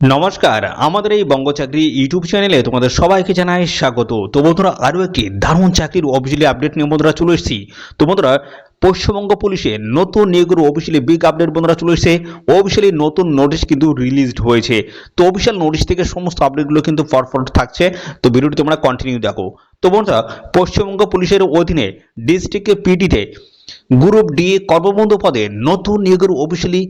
নমস্কার, আমাদের এই বঙ্গ চাকরি ইউটিউব চ্যানেলে তোমাদের সবাইকে জানাই স্বাগত। তো বন্ধুরা, আরও একটি দারুণ চাকরির অফিসিয়ালি আপডেট নিয়ে বন্ধুরা চলে এসেছি। তো বন্ধুরা, পশ্চিমবঙ্গ পুলিশে নতুন নিয়োগের অফিসিয়ালি বিগ আপডেট বন্ধুরা চলে এসেছে। অফিসিয়ালি নতুন নোটিশ কিন্তু রিলিজড হয়েছে। তো অফিসিয়াল নোটিশ থেকে সমস্ত আপডেটগুলো কিন্তু ফরফর থাকছে। তো ভিডিওটি তোমরা কন্টিনিউ দেখো। তো বন্ধুরা, পশ্চিমবঙ্গ পুলিশের অধীনে ডিস্ট্রিক্ট পিটিতে গ্রুপ ডি কর্মবন্ধ পদে নতুন নিয়োগের অফিসিয়ালি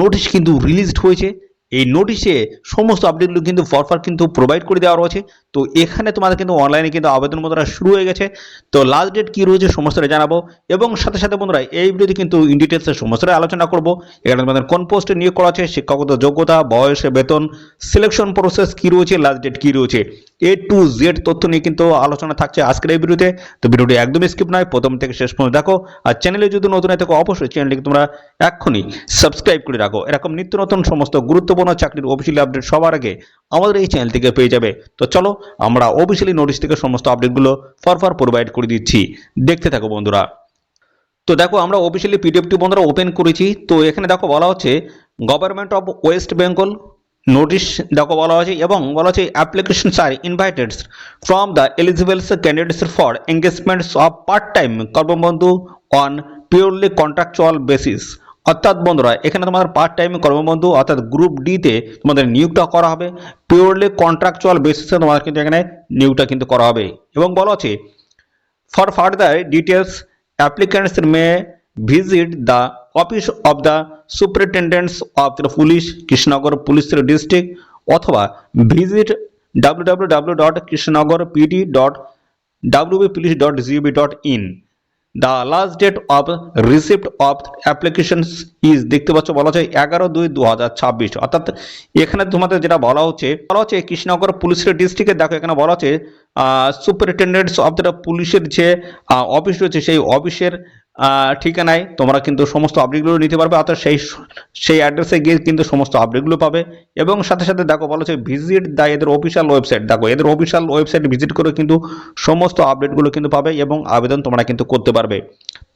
নোটিশ কিন্তু রিলিজড হয়েছে। এই নোটিশে সমস্ত আপডেটগুলো কিন্তু ফরফার কিন্তু প্রোভাইড করে দেওয়া রয়েছে। তো এখানে তোমাদের কিন্তু অনলাইনে কিন্তু আবেদন বন্ধুরা শুরু হয়ে গেছে। তো লাস্ট ডেট কী রয়েছে সমস্তটা জানাব এবং সাথে সাথে বন্ধুরা এই ভিডিওতে কিন্তু ইন ডিটেলসে সমস্তটা আলোচনা করব। এখানে তোমাদের কোন পোস্টে নিয়োগ করা আছে, শিক্ষাগত যোগ্যতা, বয়স, বেতন সিলেকশন প্রসেস কী রয়েছে লাস্ট ডেট কী রয়েছে এ টু জেড তথ্য নিয়ে কিন্তু আলোচনা থাকছে আজকের এই ভিডিওতে তো। ভিডিওটি একদমই স্কিপ নয়, প্রথম থেকে শেষ পর্যন্ত দেখো। আর চ্যানেলে যদি নতুন হয় থাকো, অবশ্যই চ্যানেলটিকে তোমরা এক্ষুনি সাবস্ক্রাইব করে রাখো। এরকম নিত্য নতুন সমস্ত গুরুত্বপূর্ণ চাকরির অফিসিয়ালি আপডেট সবার আগে আমাদের এই চ্যানেল থেকে পেয়ে যাবে। তো চলো, আমরা অফিসিয়ালি নোটিশ থেকে সমস্ত আপডেটগুলো ফরফর প্রোভাইড করে দিচ্ছি। দেখতে থাকো বন্ধুরা। তো দেখো, আমরা অফিসিয়ালি পিডিএফটি বন্ধুরা ওপেন করেছি। তো এখানে দেখো বলা হচ্ছে government of West Bengal notice দেখো বলা হয়েছে এবং বলা হচ্ছে applications are invited from the eligibles candidates for engagements of part time Karmabandhu on purely contractual basis অর্থাৎ বন্ধুরা, এখানে তোমাদের পার্ট টাইম কর্মবন্ধু অর্থাৎ গ্রুপ ডিতে তোমাদের নিয়োগটা করা হবে। পিওরলি কন্ট্রাকচুয়াল বেসিসে তোমাদের কিন্তু এখানে নিয়োগটা কিন্তু করা হবে। এবং বলা আছে for further details অ্যাপ্লিক্যান্টসের may visit the office of the superintendents of the police Krishnanagar পুলিশের ডিস্ট্রিক্ট অথবা visit W W W dot Krishnanagar PT dot WB police dot GB dot in the last date of receipt of applications is দেখতে পাচ্ছ, বলা হচ্ছে এগারো দুই দু হাজার ছাব্বিশ। অর্থাৎ এখানে তোমাদের যেটা বলা হচ্ছে বলা হচ্ছে কৃষ্ণনগর পুলিশের ডিস্ট্রিক্টে দেখো এখানে বলা হচ্ছে সুপারিনটেন্ডেন্টস অফ দ্য পুলিশের যে অফিস রয়েছে, সেই অফিসের ঠিকানায় তোমরা কিন্তু সমস্ত আপডেটগুলো নিতে পারবে, অর্থাৎ সেই সেই অ্যাড্রেসে গিয়ে কিন্তু সমস্ত আপডেটগুলো পাবে। এবং সাথে সাথে দেখো, বলা হচ্ছে ভিজিট দ্য এদের অফিসিয়াল ওয়েবসাইট দেখো, এদের অফিসিয়াল ওয়েবসাইট ভিজিট করে কিন্তু সমস্ত আপডেটগুলো কিন্তু পাবে এবং আবেদন তোমরা কিন্তু করতে পারবে।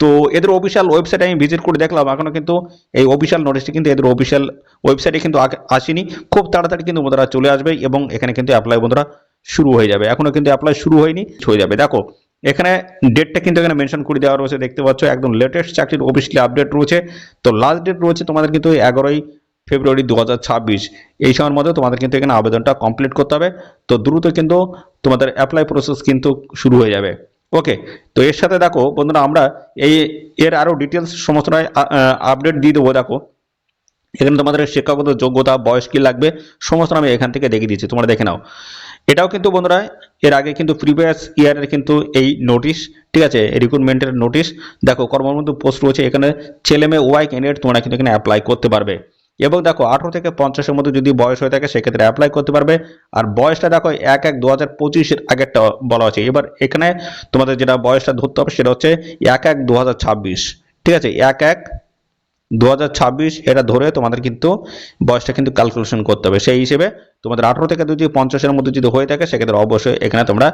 তো এদের অফিসিয়াল ওয়েবসাইট আমি ভিজিট করে দেখলাম, এখনও কিন্তু এই অফিসিয়াল নোটিশটি কিন্তু এদের অফিসিয়াল ওয়েবসাইটে কিন্তু আসেনি। খুব তাড়াতাড়ি কিন্তু বন্ধুরা চলে আসবে এবং এখানে কিন্তু অ্যাপ্লাই বন্ধুরা শুরু হয়ে যাবে। এখনও কিন্তু অ্যাপ্লাই শুরু হয়নি, হয়ে যাবে। দেখো এখানে ডেটটা কিন্তু এখানে মেনশন করে দেওয়া রয়েছে, দেখতে পাচ্ছ, একদম লেটেস্ট চাকরির অফিসিয়ালি আপডেট রয়েছে। তো লাস্ট ডেট রয়েছে তোমাদের কিন্তু এগারোই ফেব্রুয়ারি দু হাজার ছাব্বিশ। এই সময়ের মধ্যে তোমাদের কিন্তু এখানে আবেদনটা কমপ্লিট করতে হবে। তো দ্রুত কিন্তু তোমাদের অ্যাপ্লাই প্রসেস কিন্তু শুরু হয়ে যাবে। ওকে তো এর সাথে দেখো বন্ধুরা, আমরা এই এর আরও ডিটেলস সমস্তটাই আপডেট দিয়ে দেবো, দেখো। এখানে তোমাদের শিক্ষাগত যোগ্যতা, বয়স কি লাগবে, সমস্ত আমি এখান থেকে দেখিয়ে দিচ্ছি, তোমরা দেখে নাও। এটাও কিন্তু বন্ধুরা, এর আগে কিন্তু প্রিভিয়াস ইয়ারের কিন্তু এই নোটিশ ঠিক আছে? রিক্রুটমেন্টের নোটিশ দেখো, কর্মবন্ধু পোস্ট রয়েছে, এখানে ছেলে মেয়ে ওয়াই ক্যান্ডিডেট তোমরা কিন্তু এখানে অ্যাপ্লাই করতে পারবে। এবং দেখো, আঠারো থেকে পঞ্চাশের মধ্যে যদি বয়স হয়ে থাকে, সেক্ষেত্রে অ্যাপ্লাই করতে পারবে। আর বয়সটা দেখো, এক এক দু হাজার পঁচিশের আগেরটা বলা আছে এবার এখানে তোমাদের যেটা বয়সটা ধরতে হবে, সেটা হচ্ছে এক এক দু হাজার ছাব্বিশ, ঠিক আছে? এক এক দু হাজার ছাব্বিশ এটা ধরে তোমাদের কিন্তু বয়সটা কিন্তু ক্যালকুলেশন করতে হবে। সেই হিসেবে তোমাদের আঠারো থেকে যদি পঞ্চাশের মধ্যে যদি হয়ে থাকে, সেক্ষেত্রে অবশ্যই এখানে তোমরা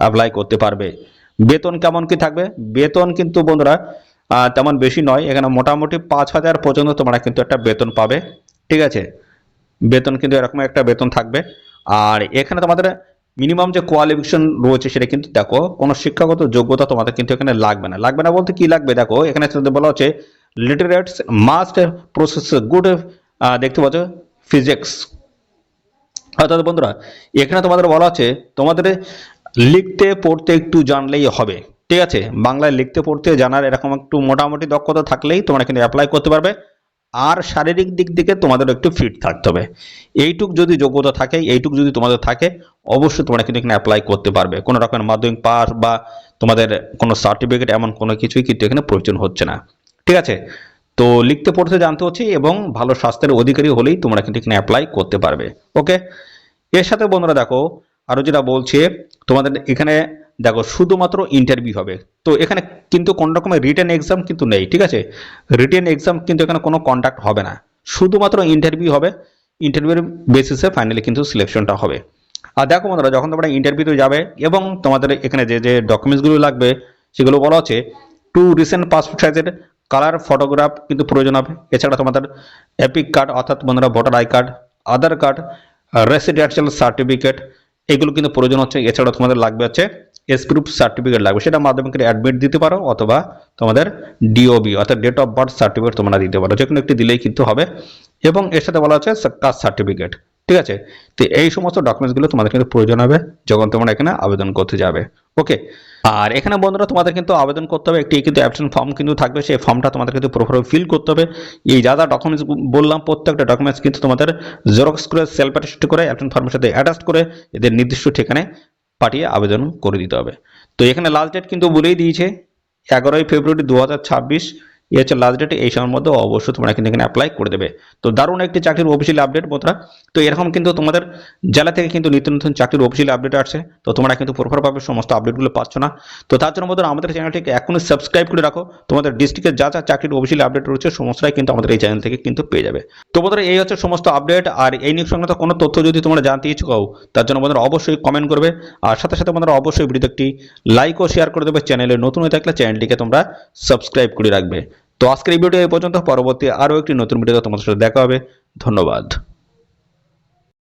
অ্যাপ্লাই করতে পারবে। বেতন কেমন কি থাকবে? বেতন কিন্তু বন্ধুরা তেমন বেশি নয়। এখানে মোটামুটি পাঁচ হাজার পর্যন্ত তোমরা কিন্তু একটা বেতন পাবে। ঠিক আছে? বেতন কিন্তু এরকম একটা বেতন থাকবে। আর এখানে তোমাদের মিনিমাম যে কোয়ালিফিকেশন রয়েছে, সেটা কিন্তু দেখো, কোনো শিক্ষাগত যোগ্যতা তোমাদের কিন্তু এখানে লাগবে না। লাগবে না বলতে কি লাগবে? দেখো, এখানে বলা হচ্ছে লিটারেটস মাস্ট প্রসেস গুড দেখতে পাচ্ছ? ফিজিক্স অর্থাৎ বন্ধুরা, এখানে তোমাদের বলা আছে, তোমাদের লিখতে, পড়তে একটু জানলেই হবে। ঠিক আছে? বাংলায় লিখতে, পড়তে জানার এরকম একটু মোটামুটি দক্ষতা থাকলেই তোমরা কিন্তু অ্যাপ্লাই করতে পারবে। আর শারীরিক দিক থেকে তোমাদের একটু ফিট থাকতে হবে। এইটুক যদি যোগ্যতা থাকে, এইটুক যদি তোমাদের থাকে, অবশ্যই তোমরা কিন্তু এখানে অ্যাপ্লাই করতে পারবে। কোনো রকমের মাধ্যমিক পাস বা তোমাদের কোনো সার্টিফিকেট এমন কোনো কিছুই কিন্তু এখানে প্রয়োজন হচ্ছে না। ঠিক আছে? তো লিখতে, পড়তে জানতে হচ্ছে এবং ভালো স্বাস্থ্যের অধিকারী হলেই তোমরা কিন্তু এখানে অ্যাপ্লাই করতে পারবে। ওকে এর সাথে বন্ধুরা দেখো আরও যেটা বলছে, তোমাদের এখানে দেখো শুধুমাত্র ইন্টারভিউ হবে। তো এখানে কিন্তু কোন রকমের রিটেন এক্সাম কিন্তু নেই, ঠিক আছে? রিটেন এক্সাম কিন্তু এখানে কোনো কন্ট্যাক্ট হবে না। শুধুমাত্র ইন্টারভিউ হবে। ইন্টারভিউর বেসিসে ফাইনালি কিন্তু সিলেকশনটা হবে। আর দেখো বন্ধুরা, যখন তোমরা ইন্টারভিউতে যাবে এবং তোমাদের এখানে যে যে ডকুমেন্টসগুলো লাগবে, সেগুলো বলা হচ্ছে টু রিসেন্ট পাসপোর্ট সাইজের কালার, ফটোগ্রাফ কিন্তু প্রয়োজন হবে। এছাড়া তোমাদের এপিক কার্ড অর্থাৎ বন্ধুরা voter I card Aadhaar card residential certificate এগুলো কিন্তু প্রয়োজন হচ্ছে। এছাড়াও তোমাদের লাগবে হচ্ছে এস প্রুফ সার্টিফিকেট লাগবে। সেটা মাধ্যমিকের অ্যাডমিট দিতে পারো অথবা তোমাদের ডিওবি অর্থাৎ ডেট অফ বার্থ সার্টিফিকেট তোমরা দিতে পারো। যে কোনো একটি দিলেই কিন্তু হবে। এবং এর সাথে বলা হচ্ছে কাস্ট সার্টিফিকেট ঠিক আছে? তো এই সমস্ত ডকুমেন্টসগুলো তোমাদের কিন্তু প্রয়োজন হবে যখন তোমরা এখানে আবেদন করতে যাবে। ওকে আর এখানে বন্ধুরা তোমাদের কিন্তু আবেদন করতে হবে। একটি কিন্তু অ্যাপশন ফর্ম কিন্তু থাকবে। সেই ফর্মটা তোমাদের কিন্তু প্রপারভাবে ফিল করতে হবে। এই যা যা ডকুমেন্টস বললাম, প্রত্যেকটা ডকুমেন্টস কিন্তু তোমাদের জেরক্স করে সেলফ অ্যাটেস্ট করে অ্যাপশন ফর্মের সাথে অ্যাটাচ করে এদের নির্দিষ্ট ঠিকানায় পাঠিয়ে আবেদন করে দিতে হবে। তো এখানে লাস্ট ডেট কিন্তু বলেই দিয়েছে, এগারোই ফেব্রুয়ারি দু হাজার ছাব্বিশ। এই হচ্ছে লাস্ট ডেট এই সময়ের মধ্যে অবশ্যই তোমরা কিন্তু এখানে অ্যাপ্লাই করে দেবে। তো দারুণ একটি চাকরির অফিসিয়াল আপডেট বন্ধুরা। তো এরকম কিন্তু তোমাদের জেলা থেকে কিন্তু নিত্য নতুন চাকরির অফিসিয়াল আপডেট আসছে। তো তোমরা কিন্তু প্রপারভাবে সমস্ত আপডেটগুলো পাচ্ছ না। তো তার জন্য বন্ধুরা আমাদের চ্যানেলটিকে এখনই সাবস্ক্রাইব করে রাখো। তোমাদের ডিস্ট্রিক্টের যা যা চাকরির অফিসিয়াল আপডেট রয়েছে, সমস্তটাই কিন্তু আমাদের এই চ্যানেল থেকে কিন্তু পেয়ে যাবে। তো বন্ধুরা, এই হচ্ছে সমস্ত আপডেট আর এই নিয়োগ সংক্রান্ত কোনো তথ্য যদি তোমরা জানতে ইচ্ছুক হও, তার জন্য বন্ধুরা অবশ্যই কমেন্ট করবে। আর সাথে সাথে বন্ধুরা অবশ্যই ভিডিওতে একটি লাইক ও শেয়ার করে দেবে। চ্যানেলে নতুন হয়ে থাকলে চ্যানেলটিকে তোমরা সাবস্ক্রাইব করে রাখবে। তো আজকের এই ভিডিও এই পর্যন্ত। পরবর্তী আরও একটি নতুন ভিডিওতে তোমাদের সাথে দেখা হবে। ধন্যবাদ।